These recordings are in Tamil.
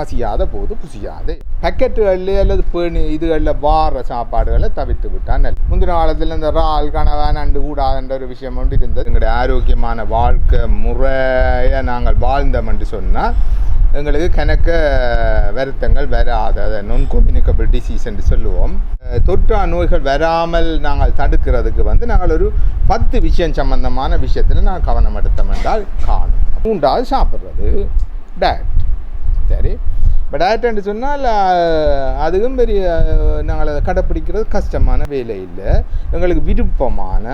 பசியாத போது புசியாது. பக்கெட்டுகளில் அல்லது பேணி இதுகளில் வார சாப்பாடுகளை தவிர்த்து விட்டால் நல்லது. முந்தின காலத்தில் இந்த ரால் கனவா நண்டு கூடாதுன்ற ஒரு விஷயம் ஒன்று இருந்தது. எங்களுடைய ஆரோக்கியமான வாழ்க்கை முறையை நாங்கள் வாழ்ந்தோம் என்று சொன்னால் எங்களுக்கு கணக்க வருத்தங்கள் வராது. அதை நொன் கம்யூனிகபிள் டிசீஸ் என்று சொல்லுவோம். தொற்றா நோய்கள் வராமல் நாங்கள் தடுக்கிறதுக்கு வந்து நாங்கள் ஒரு பத்து விஷயம் சம்பந்தமான விஷயத்தில் நான் கவனம் எடுத்தோம் என்றால் காணும். மூன்றாவது சாப்பிட்றது. டயட் சரி பட் டயட் சொன்னால் அதுவும் பெரிய நாங்கள் அதை கடைப்பிடிக்கிறது கஷ்டமான வேலை இல்லை. எங்களுக்கு விருப்பமான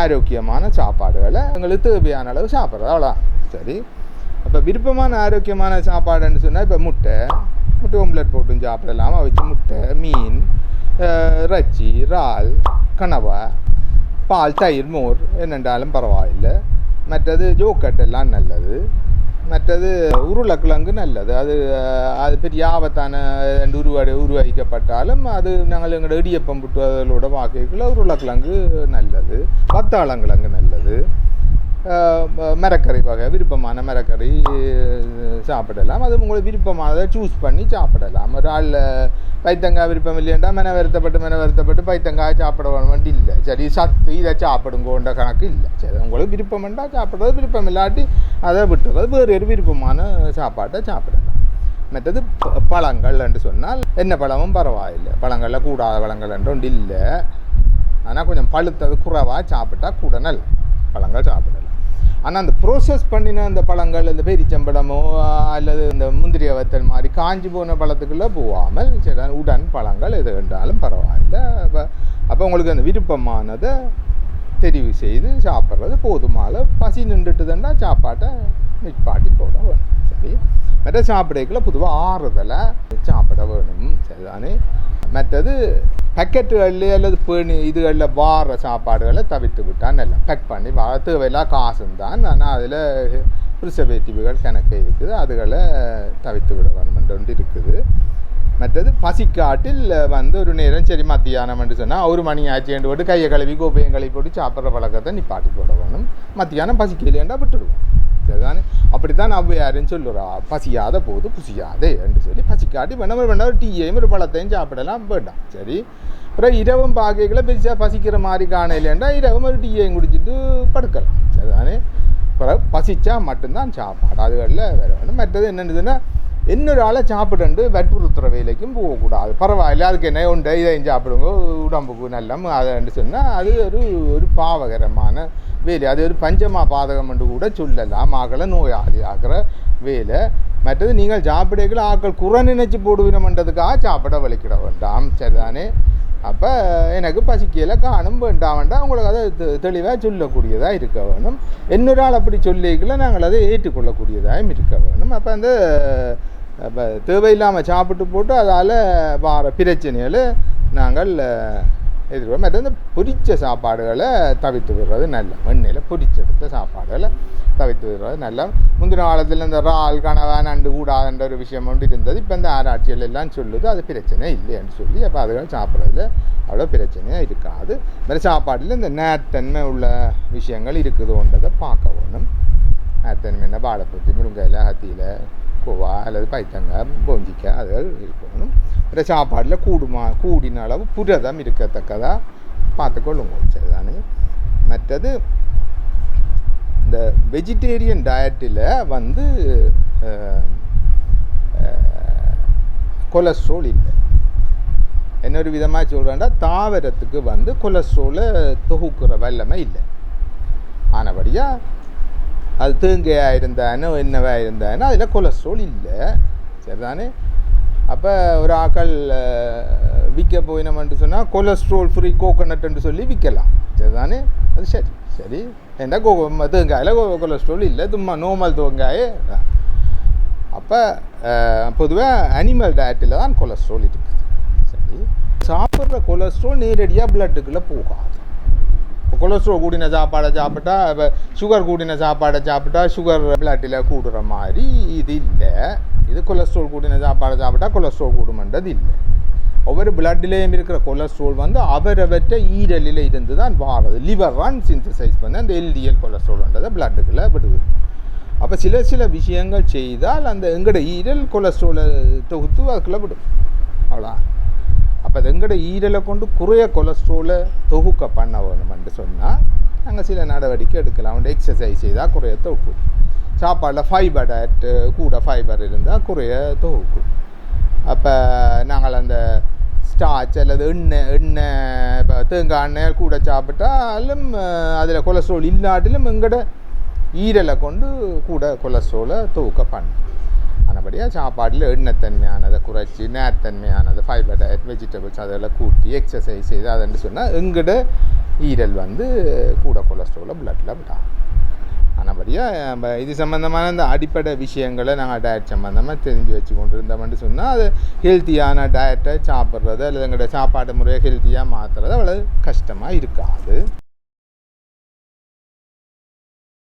ஆரோக்கியமான சாப்பாடுகளை எங்களுக்கு தேவையான அளவு சாப்பிட்றது. அவ்வளோ சரி. அப்போ விருப்பமான ஆரோக்கியமான சாப்பாடுன்னு சொன்னால் இப்போ முட்டை முட்டை ஓம்லெட் போட்டும் சாப்பிடலாம். அவிச்சு முட்டை மீன் ரச்சி இறால் கனவா பால் தயிர் மோர் என்னென்றாலும் பரவாயில்லை. மற்றது ஜோக்கட் எல்லாம் நல்லது. மற்றது உருளைக்கிழங்கு நல்லது. அது அது பெரிய ஆபத்தான ரெண்டு உருவாடு உருவாக்கப்பட்டாலும் அது நாங்கள் எங்களோட இடியப்பம் புட்டுவதோட வாக்கைக்குள்ள உருளைக்கிழங்கு நல்லது. பத்தாளங்கிழங்கு நல்லது. மரக்கறி வகை விருப்பமான மரக்கறி சாப்பிடலாம். அது உங்களுக்கு விருப்பமானதை சூஸ் பண்ணி சாப்பிடலாம். ஒரு ஆள் பைத்தங்காய் விருப்பம் இல்லையண்டா மென வருத்தப்பட்டு மென வருத்தப்பட்டு பைத்தங்காய் சாப்பிட வேண்டி இல்லை. சரி சத்து இதை சாப்பிடுங்கோன்ற கணக்கு இல்லை. சரி உங்களுக்கு விருப்பம்ண்டா சாப்பிட்றது விருப்பம் இல்லாட்டி அதை விட்டுறது வேறு ஒரு விருப்பமான சாப்பாட்டை சாப்பிடலாம். மற்றது பழங்கள் என்று சொன்னால் என்ன பழமும் பரவாயில்லை. பழங்களில் கூடாத பழங்கள் என்று ஒன்று இல்லை. ஆனால் கொஞ்சம் பழுத்தது குறைவாக சாப்பிட்டா கூட நல்ல பழங்கள் சாப்பிடலாம். ஆனால் அந்த ப்ரோசஸ் பண்ணின அந்த பழங்கள் இந்த பேரிச்சம்பழமோ அல்லது இந்த முந்திரி வத்தல் மாதிரி காஞ்சி போன பழத்துக்குள்ளே போகாமல் சரி உடன் பழங்கள் எது என்றாலும் பரவாயில்ல. அப்போ அப்போ உங்களுக்கு அந்த விருப்பமானதை தெரிவு செய்து சாப்பிட்றது போதுமான பசி நின்றுட்டுதுன்னா சாப்பாட்டை நிற்பாட்டி போட வேணும். சரி? மற்ற சாப்பிடக்குள்ள பொதுவாக ஆறுதலை சாப்பிட வேணும். சரிதானே? மற்றது பேக்கெட்டுகளில் அல்லது பேணி இதுகளில் வார சாப்பாடுகளை தவிர்த்து விட்டால் நல்லா பேக் பண்ணி வா தேவையில்லா காசும் தான் ஆனால் அதில் ப்ரிசர்வேட்டிவ்கள் கணக்கு இருக்குது அதுகளை தவிர்த்து விட வேணும் என்று இருக்குது மற்றது பசிக்காட்டில் வந்து ஒரு நேரம் சரி மத்தியானம் என்று சொன்னால் ஒரு மணி ஆச்சு என்று போட்டு கையை கழுவி கோப்பையும் கழுவி போட்டு சாப்பிட்ற பழக்கத்தை நிப்பாட்டி போட வேணும் மத்தியானம் பசிக்கலையேண்டா விட்டுடுவோம் சரிதானே அப்படித்தான் அவ்வையாருன்னு சொல்லுறா பசியாத போது புசியாதே என்று சொல்லி பசிக்காட்டி வேணாம் வேணா ஒரு டீயையும் ஒரு பழத்தையும் சாப்பிடலாம் வேண்டாம். சரி. அப்புறம் இரவும் பாக்கைகளை பெருசாக பசிக்கிற மாதிரி காணையிலேண்டா இரவும் ஒரு டீயையும் குடிச்சிட்டு படுக்கலாம். சரிதானே அப்புறம் பசிச்சா மட்டும்தான் சாப்பாடு. அதுகளில் வேற வேணும் மற்றது என்னென்னதுன்னா இன்னொரு ஆளை சாப்பிடண்டு வற்புறுத்துற வேலைக்கும் போகக்கூடாது. பரவாயில்ல அதுக்கு என்ன உண்டு? இதையும் சாப்பிடுங்க உடம்புக்கு நல்லம் அதை சொன்னால் அது ஒரு ஒரு பாவகரமான வேலை அது ஒரு பஞ்சமா பாதகம் என்று கூட சொல்லலாம். ஆக்களை நோயாளி ஆகிற வேலை. மற்றது நீங்கள் சாப்பிடீங்களா ஆக்கள் குறை நினைச்சு போடுவினம்ன்றதுக்காக சாப்பிட வலிக்கிட வேண்டாம். சரிதானே? அப்போ எனக்கு பசிக்கையில் காணும் வேண்டாம் வேண்டாம் உங்களுக்கு அதை தெ- தெளிவாக சொல்லக்கூடியதாக இருக்க வேணும். இன்னொரு ஆள் அப்படி சொல்லிக்கல நாங்கள் அதை ஏற்றுக்கொள்ளக்கூடியதாகவும் இருக்க வேணும். அப்போ அந்த அப்போ தேவையில்லாமல் சாப்பிட்டு போட்டு அதால் வார பிரச்சனைகளை நாங்கள் எதிர்கொள்ள மற்ற இந்த பொரிச்ச சாப்பாடுகளை தவிர்த்து விடுறது நல்ல எண்ணெயில் பொரிச்செடுத்த சாப்பாடுகளை தவிர்த்து விடுறது நல்ல. முந்தின காலத்தில் இந்த ரால் கனவா நண்டு கூடாதுன்ற ஒரு விஷயம் ஒன்று இருந்தது இப்போ இந்த ஆராய்ச்சிகள் எல்லாம் சொல்லுது அது பிரச்சனை இல்லைன்னு சொல்லி அப்போ அதுகள் சாப்பிட்றதுல அவ்வளோ பிரச்சனையாக இருக்காது வேறு சாப்பாட்டில் இந்த நேர்த்தன்மை உள்ள விஷயங்கள் இருக்குதுன்றதை பார்க்க வேணும் நேர்த்தன்மை என்ன வாழைப்பூத்தி முருங்கையில் ஹத்தியில் கோவா அல்லது பைத்தங்காய் பொஞ்சிக்காய் அதுகள் இருக்கணும் வேறு சாப்பாட்டில் கூடுமா கூடின அளவு புரதம் இருக்கத்தக்கதாக பார்த்துக்கொள்ளுங்க. சரிதானே? மற்றது இந்த வெஜிடேரியன் டயட்டில் வந்து கொலஸ்ட்ரோல் இல்லை. இன்னொரு விதமாக சொல்கிறேன்டா தாவரத்துக்கு வந்து கொலஸ்ட்ரோலை தொகுக்கிற வல்லமை இல்லை. ஆனபடியாக அது தேங்காயாக இருந்தானோ என்னவா இருந்தானோ அதில் கொலஸ்ட்ரோல் இல்லை. சரிதானே? அப்போ ஒரு ஆக்கள் விற்க போயினோம்னு சொன்னால் கொலஸ்ட்ரோல் ஃப்ரீ கோகோனட்னு சொல்லி விற்கலாம் சரிதானே? அது சரி. சரி. ஏன்னா கோ தேங்காயில் கொலஸ்ட்ரோல் இல்லை. சும்மா நோமல் தேங்காயே. அப்போ பொதுவாக அனிமல் டயட்டில் தான் கொலஸ்ட்ரால் இருக்குது. சரி. சாப்பிட்ற கொலஸ்ட்ரால் நேரடியாக பிளட்டுக்குள்ளே போகாது. கொலஸ்ட்ரால் கூடின சாப்பாடை சாப்பிட்டா இப்போ சுகர் கூடின சாப்பாடை சாப்பிட்டா சுகர் பிளட்டில் கூடுற மாதிரி இது இல்லை இது கொலஸ்ட்ரால் கூடின சாப்பாடை சாப்பிட்டா கொலஸ்ட்ரால் கூடுமன்றது இல்லை ஒவ்வொரு பிளட்லேயும் இருக்கிற கொலஸ்ட்ரால் வந்து அவரவற்ற ஈரலில் இருந்து தான் வாரது லிவர் தான் சிந்தசைஸ் பண்ணி அந்த எல்டிஎல் கொலஸ்ட்ரால்ன்றதை பிளட்டுக்குள்ளே விடுது அப்போ சில சில விஷயங்கள் செய்தால் அந்த எங்கட ஈரல் கொலஸ்ட்ரோலை தொகுத்து அதுக்குள்ளே விடும் அவ்வளோ அப்போ எங்கட ஈரலை கொண்டு குறைய கொலஸ்ட்ரோலை தொகுக்க பண்ண வேணுமென்று சொன்னால் நாங்கள் சில நடவடிக்கை எடுக்கலாம். வந்து எக்ஸசைஸ் செய்தால் குறைய தொகுக்கும். சாப்பாடில் ஃபைபர் டயட்டு கூட ஃபைபர் இருந்தால் குறைய தொகுக்கும். அப்போ நாங்கள் அந்த ஸ்டாச் அல்லது எண்ணெய் எண்ணெய் இப்போ தேங்காய் எண்ணெய் கூட சாப்பிட்டாலும் அதில் கொலஸ்ட்ரால் இல்லாட்டிலும் எங்கட ஈரலை கொண்டு கூட கொலஸ்ட்ரோலை தொகுக்க பண்ணும் ஆனபடியாக சாப்பாட்டில் எண்ணெய்த்தன்மையானதை குறைச்சி நேரத்தன்மையானது ஃபைபர் டயட் வெஜிடபிள்ஸ் அதெல்லாம் கூட்டி எக்ஸசைஸ் செய்து அதுன்னு சொன்னால் எங்கட ஈரல் வந்து கூட கொலஸ்ட்ராலை பிளட்டில் விடாது ஆனபடியாக நம்ம இது சம்மந்தமான இந்த அடிப்படை விஷயங்களை நாங்கள் டயட் சம்மந்தமாக தெரிஞ்சு வச்சு கொண்டு இருந்தோம்னு சொன்னால் அது ஹெல்த்தியான டயட்டை சாப்பிட்றது அல்லது எங்களோட சாப்பாடு முறையை ஹெல்த்தியாக மாற்றுறது அவ்வளோ கஷ்டமாக இருக்காது